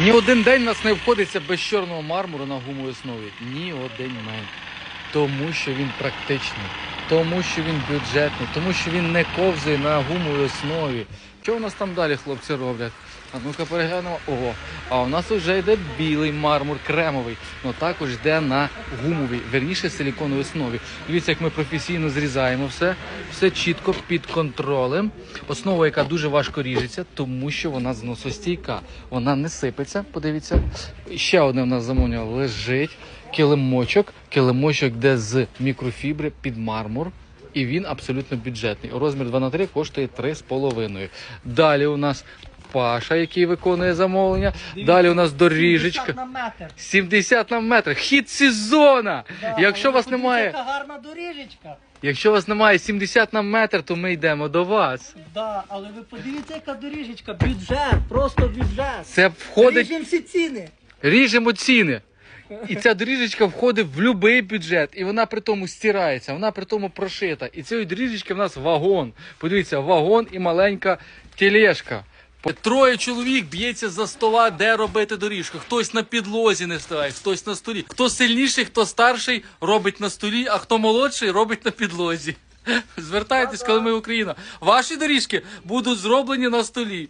Ні один день нас не обходиться без чорного мармуру на гумовій основі. Ні один день. Тому що він практичний, тому що він бюджетний, тому що він не ковзає на гумовій основі. Що у нас там далі хлопці роблять? А ну-ка переглянемо. Ого, а у нас вже йде білий мармур, кремовий, але також йде на гумовій, верніше силіконовій основі. Дивіться, як ми професійно зрізаємо все, все чітко під контролем. Основа, яка дуже важко ріжеться, тому що вона зносостійка. Вона не сипеться. Подивіться. Ще одне в нас замовлення лежить. Килимочок, килимочок йде з мікрофібри під мармур. І він абсолютно бюджетний. Розмір 2 на 3 коштує 3,5. Далі у нас Паша, який виконує замовлення. Далі у нас доріжечка. 70 на метр. 70 на метр. Хід сезона. Да, Якщо у вас подивіться, немає, Яка гарна доріжечка. якщо у вас немає 70 на метр, то ми йдемо до вас. Да, але ви подивіться, яка доріжечка. Бюджет, просто бюджет. Це входить, Ріжемо всі ціни. ріжемо ціни. І ця доріжечка входить в будь-який бюджет, і вона при тому стирається, вона при тому прошита. І цієї доріжечки в нас вагон. Подивіться, вагон і маленька тележка. Троє чоловік б'ється за стола, де робити доріжку. Хтось на підлозі не вставає, хтось на столі. Хто сильніший, хто старший, робить на столі, а хто молодший, робить на підлозі. Звертайтесь, коли ми Україна. Ваші доріжки будуть зроблені на столі.